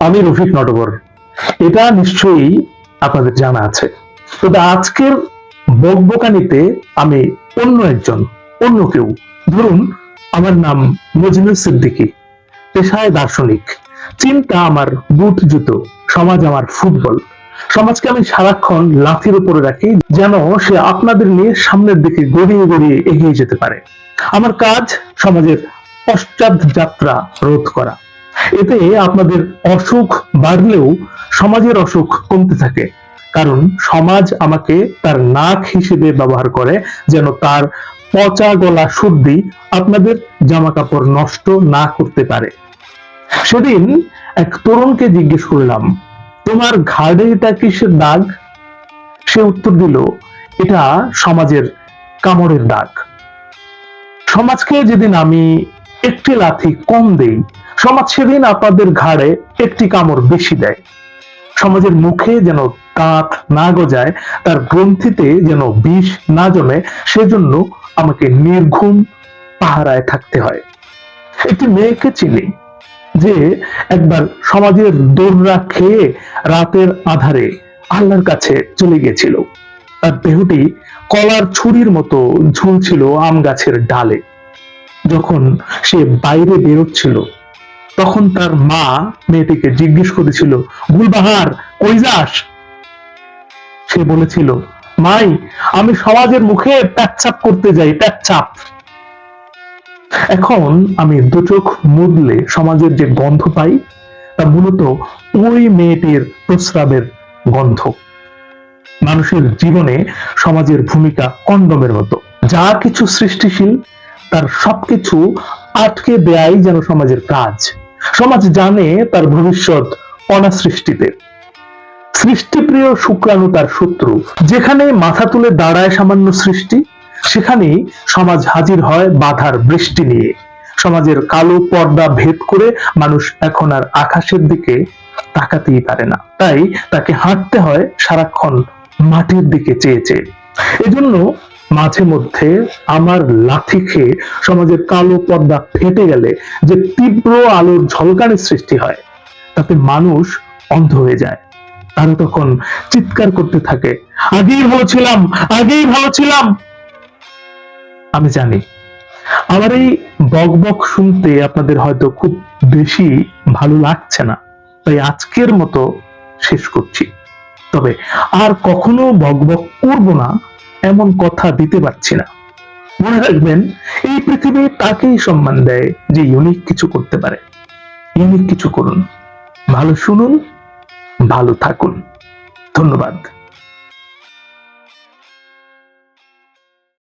আমি রফিক নটবর। এটা নিশ্চয়ই আপনাদের জানা আছে। তবে আজকের বকবকানিতে আমি অন্য একজন, অন্য কেউ। ধরুন, আমার নাম মজনুর সিদ্দিকী, পেশায় দার্শনিক। চিন্তা আমার বুট জুতো, সমাজ আমার ফুটবল। সমাজকে আমি সারাক্ষণ লাথির উপরে রাখি, যেন সে আপনাদের নিয়ে সামনের দিকে গড়িয়ে গড়িয়ে এগিয়ে যেতে পারে। আমার কাজ সমাজের পশ্চাৎ যাত্রা রোধ করা। এতে আপনাদের অসুখ বাড়লেও সমাজের অসুখ কমতে থাকে। কারণ সমাজ আমাকে তার নাক হিসেবে ব্যবহার করে, যেন তার পচা গলা সর্দি আপনাদের জামা কাপড় নষ্ট না করতে পারে। সেদিন এক তরুণকে জিজ্ঞেস করলাম, তোমার ঘাড়ে এটা কিসের দাগ? সে উত্তর দিল, এটা সমাজের কামড়ের দাগ। সমাজকে যেদিন আমি একটি লাথি কম দেই সমাজ সেদিন আপনাদের ঘাড়ে একটি কামড় বেশি দেয়। সমাজের মুখে যেন দাঁত না গজায়, তার গ্রন্থিতে যেন বিষ না জমে, সেজন্য আমাকে নির্ঘুম পাহারায় থাকতে হয়। একটি মেয়েকে চিনি, যে একবার সমাজের দৌড়রা খেয়ে রাতের আধারে আল্লাহর কাছে চলে গিয়েছিল। তার দেহটি কলার ছুরির মতো ঝুলছিল আম গাছের ডালে। যখন সে বাইরে বেরোচ্ছিল তখন তার মা মেয়েটিকে জিজ্ঞেস করেছিল, গুলবাহার, কই যাস? সে বলেছিল, মাই, আমি সমাজের মুখে প্যাচ্ছাপ করতে যাই, প্যাচ্ছাপ। এখন আমি দু চোখ মুদলে সমাজের যে গন্ধ পাই, তা মূলত ওই মেয়েটির প্রস্রাবের গন্ধ। মানুষের জীবনে সমাজের ভূমিকা কন্ডমের মতো। যা কিছু সৃষ্টিশীল, তার সবকিছু আটকে দেয়াই যেন সমাজের কাজ। সমাজ জানে তার ভবিষ্যৎ অনাসৃষ্টিতে। সৃষ্টিপ্রিয় শুক্রাণু তার শত্রু। যেখানে মাথা তুলে দাঁড়ায় সামান্য সৃষ্টি সেখানেই সমাজ হাজির হয় বাধার বৃষ্টি নিয়ে। সমাজের কালো পর্দা ভেদ করে মানুষ এখন আর আকাশের দিকে তাকাতেই পারে না। তাই তাকে হাঁটতে হয় সারাক্ষণ মাটির দিকে চেয়ে চেয়ে। এজন্য মাঝে মধ্যে আমার লাথি খেয়ে সমাজের কালো পর্দা ফেটে গেলে যে তীব্র আলোর ঝলকানির সৃষ্টি হয়, তাতে মানুষ অন্ধ হয়ে যায়। তারা তখন চিৎকার করতে থাকে, আগেই ভালো ছিলাম, আগেই ভালো ছিলাম। আমি জানি, আমার এই বক বক শুনতে আপনাদের হয়তো খুব বেশি ভালো লাগছে না, তাই আজকের মতো শেষ করছি। তবে আর কখনো বক বক করব না এমন কথা দিতে পারছি না। মনে রাখবেন, এই পৃথিবী তাকেই সম্মান দেয় যে ইউনিক কিছু করতে পারে। ইউনিক কিছু করুন। ভালো শুনুন, ভালো থাকুন। ধন্যবাদ।